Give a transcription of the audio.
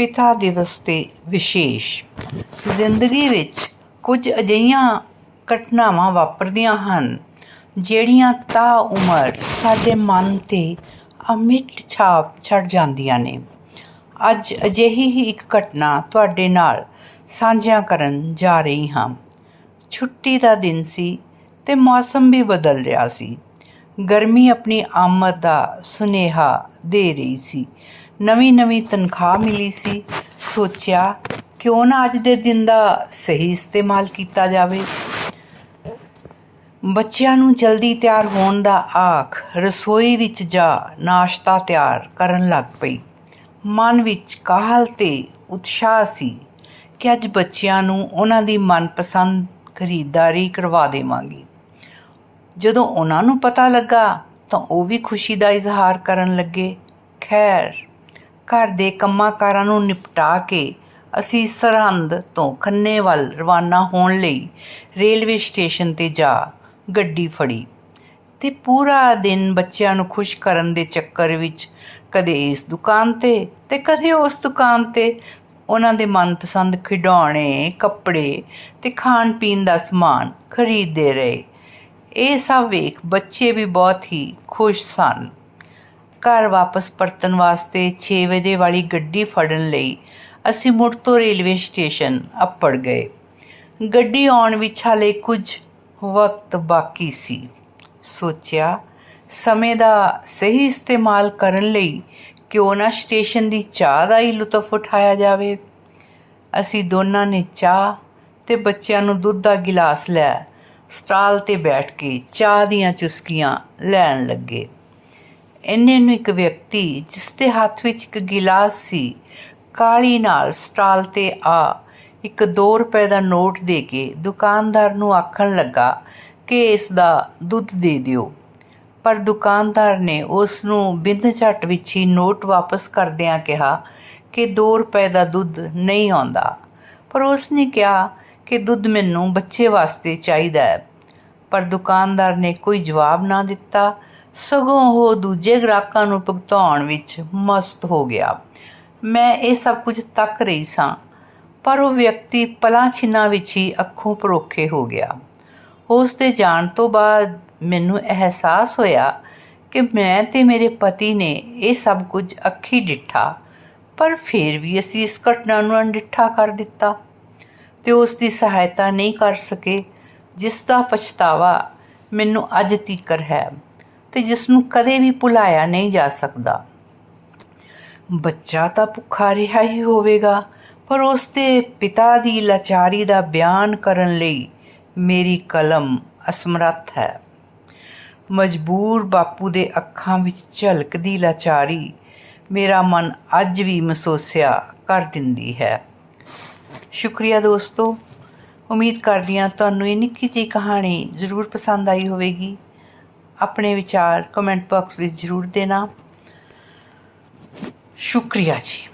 ਪਿਤਾ ਦਿਵਸ ਤੇ ਵਿਸ਼ੇਸ਼। ਜ਼ਿੰਦਗੀ ਵਿੱਚ ਕੁਝ ਅਜਿਹੀਆਂ ਘਟਨਾਵਾਂ ਵਾਪਰਦੀਆਂ ਹਨ, ਜਿਹੜੀਆਂ ਤਾ ਉਮਰ ਸਾਡੇ ਮਨ ਤੇ ਅਮਿੱਟ ਛਾਪ ਛੱਡ ਜਾਂਦੀਆਂ ਨੇ। ਅੱਜ ਅਜਿਹੀ ਹੀ ਇੱਕ ਘਟਨਾ ਤੁਹਾਡੇ ਨਾਲ ਸਾਂਝਾ ਕਰਨ ਜਾ ਰਹੀ ਹਾਂ। ਛੁੱਟੀ ਦਾ ਦਿਨ ਸੀ ਤੇ ਮੌਸਮ ਵੀ ਬਦਲ ਰਿਹਾ ਸੀ। ਗਰਮੀ ਆਪਣੀ ਆਮਦ ਦਾ ਸੁਨੇਹਾ ਦੇ ਰਹੀ ਸੀ। ਨਵੀਂ ਨਵੀਂ ਤਨਖਾਹ ਮਿਲੀ ਸੀ। ਸੋਚਿਆ ਕਿਉਂ ਨਾ ਅੱਜ ਦੇ ਦਿਨ ਦਾ ਸਹੀ ਇਸਤੇਮਾਲ ਕੀਤਾ ਜਾਵੇ। ਬੱਚਿਆਂ ਨੂੰ ਜਲਦੀ ਤਿਆਰ ਹੋਣ ਦਾ ਆਖ ਰਸੋਈ ਵਿੱਚ ਜਾ ਨਾਸ਼ਤਾ ਤਿਆਰ ਕਰਨ ਲੱਗ ਪਈ। ਮਨ ਵਿੱਚ ਕਾਹਲ ਤੇ ਉਤਸ਼ਾਹ ਸੀ ਕਿ ਅੱਜ ਬੱਚਿਆਂ ਨੂੰ ਉਹਨਾਂ ਦੀ ਮਨਪਸੰਦ ਖਰੀਦਦਾਰੀ ਕਰਵਾ ਦੇਵਾਂਗੀ। ਜਦੋਂ ਉਹਨਾਂ ਨੂੰ ਪਤਾ ਲੱਗਾ ਤਾਂ ਉਹ ਵੀ ਖੁਸ਼ੀ ਦਾ ਇਜ਼ਹਾਰ ਕਰਨ ਲੱਗੇ। ਖੈਰ ਘਰ ਦੇ ਕੰਮਾਂ ਕਾਰਾਂ ਨੂੰ ਨਿਪਟਾ ਕੇ ਅਸੀਂ ਸਰਹੰਦ ਤੋਂ ਖੰਨੇ ਵੱਲ ਰਵਾਨਾ ਹੋਣ ਲਈ ਰੇਲਵੇ ਸਟੇਸ਼ਨ ਤੇ ਜਾ ਗੱਡੀ ਫੜੀ ਤੇ ਪੂਰਾ ਦਿਨ ਬੱਚਿਆਂ ਨੂੰ ਖੁਸ਼ ਕਰਨ ਦੇ ਚੱਕਰ ਵਿੱਚ ਕਦੇ ਇਸ ਦੁਕਾਨ ਤੇ ਤੇ ਕਦੇ ਉਸ ਦੁਕਾਨ ਤੇ। ਉਹਨਾਂ ਦੇ ਮਨਪਸੰਦ ਖਿਡੌਣੇ, ਕੱਪੜੇ ਤੇ ਖਾਣ ਪੀਣ ਦਾ ਸਮਾਨ ਖਰੀਦਦੇ ਰਹੇ। ਇਹ ਸਭ ਵੇਖ ਬੱਚੇ ਵੀ ਬਹੁਤ ਹੀ ਖੁਸ਼ ਸਨ। ਘਰ ਵਾਪਸ ਪਰਤਣ ਵਾਸਤੇ 6 ਵਜੇ ਵਾਲੀ ਗੱਡੀ ਫੜਨ ਲਈ ਅਸੀਂ ਮੁੜ ਤੋਂ ਰੇਲਵੇ ਸਟੇਸ਼ਨ ਅੱਪੜ ਗਏ। ਗੱਡੀ ਆਉਣ ਵਿੱਚ ਹਾਲੇ ਕੁਝ ਵਕਤ ਬਾਕੀ ਸੀ। ਸੋਚਿਆ, ਸਮੇਂ ਦਾ ਸਹੀ ਇਸਤੇਮਾਲ ਕਰਨ ਲਈ ਕਿਉਂ ਨਾ ਸਟੇਸ਼ਨ ਦੀ ਚਾਹ ਦਾ ਹੀ ਲੁਤਫ ਉਠਾਇਆ ਜਾਵੇ। ਅਸੀਂ ਦੋਨਾਂ ਨੇ ਚਾਹ ਤੇ ਬੱਚਿਆਂ ਨੂੰ ਦੁੱਧ ਦਾ ਗਿਲਾਸ ਲੈ ਸਟਾਲ ਤੇ ਬੈਠ ਕੇ ਚਾਹ ਦੀਆਂ ਚੁਸਕੀਆਂ ਲੈਣ ਲੱਗੇ। ਇੰਨੇ ਨੂੰ ਇੱਕ ਵਿਅਕਤੀ ਜਿਸ ਦੇ ਹੱਥ ਵਿੱਚ ਇੱਕ ਗਿਲਾਸ ਸੀ, ਕਾਲੀ ਨਾਲ ਸਟਾਲ ਤੇ ਆ, ਇੱਕ 2 ਰੁਪਏ ਦਾ ਨੋਟ ਦੇ ਕੇ ਦੁਕਾਨਦਾਰ ਨੂੰ ਆਖਣ ਲੱਗਾ ਕਿ ਇਸ ਦਾ ਦੁੱਧ ਦੇ ਦਿਓ। ਪਰ ਦੁਕਾਨਦਾਰ ਨੇ ਉਸ ਨੂੰ ਬਿੰਦ ਝੱਟ ਵਿੱਚ ਹੀ ਨੋਟ ਵਾਪਸ ਕਰਦਿਆਂ ਕਿਹਾ ਕਿ 2 ਰੁਪਏ ਦਾ ਦੁੱਧ ਨਹੀਂ ਆਉਂਦਾ। ਪਰ ਉਸ ਨੇ ਕਿਹਾ ਕਿ ਦੁੱਧ ਮੈਨੂੰ ਬੱਚੇ ਵਾਸਤੇ ਚਾਹੀਦਾ ਹੈ। ਪਰ ਦੁਕਾਨਦਾਰ ਨੇ ਕੋਈ ਜਵਾਬ ਨਾ ਦਿੱਤਾ ਸਗੋਂ ਉਹ ਦੂਜੇ ਗ੍ਰਾਹਕਾਂ ਨੂੰ ਭੁਗਤਾਉਣ ਵਿੱਚ ਮਸਤ ਹੋ ਗਿਆ। ਮੈਂ ਇਹ ਸਭ ਕੁਝ ਤੱਕ ਰਹੀ ਸਾਂ, ਪਰ ਉਹ ਵਿਅਕਤੀ ਪਲਾਂ ਛਿਨਾਂ ਵਿੱਚ ਹੀ ਅੱਖੋਂ ਪਰੋਖੇ ਹੋ ਗਿਆ। ਉਸ ਦੇ ਜਾਣ ਤੋਂ ਬਾਅਦ ਮੈਨੂੰ ਅਹਿਸਾਸ ਹੋਇਆ ਕਿ ਮੈਂ ਤੇ ਮੇਰੇ ਪਤੀ ਨੇ ਇਹ ਸਭ ਕੁਝ ਅੱਖੀ ਡਿੱਠਾ, ਪਰ ਫਿਰ ਵੀ ਅਸੀਂ ਇਸ ਘਟਨਾ ਨੂੰ ਅਣਡਿੱਠਾ ਕਰ ਦਿੱਤਾ ਤੇ ਉਸ ਦੀ ਸਹਾਇਤਾ ਨਹੀਂ ਕਰ ਸਕੇ, ਜਿਸ ਦਾ ਪਛਤਾਵਾ ਮੈਨੂੰ ਅੱਜ ਤੀਕਰ ਹੈ। ਤੇ ਜਿਸ ਨੂੰ ਕਦੇ ਵੀ ਭੁਲਾਇਆ ਨਹੀਂ ਜਾ ਸਕਦਾ। ਬੱਚਾ ਤਾਂ ਭੁੱਖਾ ਰਿਹਾ ਹੀ ਹੋਵੇਗਾ, ਪਰ ਉਸ ਦੇ ਪਿਤਾ ਦੀ ਲਾਚਾਰੀ ਦਾ ਬਿਆਨ ਕਰਨ ਲਈ ਮੇਰੀ ਕਲਮ ਅਸਮਰੱਥ ਹੈ। ਮਜਬੂਰ ਬਾਪੂ ਦੇ ਅੱਖਾਂ ਵਿੱਚ ਝਲਕਦੀ ਲਾਚਾਰੀ ਮੇਰਾ ਮਨ ਅੱਜ ਵੀ ਮਹਿਸੂਸਿਆ ਕਰ ਦਿੰਦੀ ਹੈ। ਸ਼ੁਕਰੀਆ ਦੋਸਤੋ, ਉਮੀਦ ਕਰਦੀ ਹਾਂ ਤੁਹਾਨੂੰ ਇਹ ਨਿੱਕੀ ਜਿਹੀ ਕਹਾਣੀ ਜ਼ਰੂਰ ਪਸੰਦ ਆਈ ਹੋਵੇਗੀ। ਆਪਣੇ ਵਿਚਾਰ ਕਮੈਂਟ ਬਾਕਸ ਵਿੱਚ ਜ਼ਰੂਰ ਦੇਣਾ। ਸ਼ੁਕਰੀਆ ਜੀ।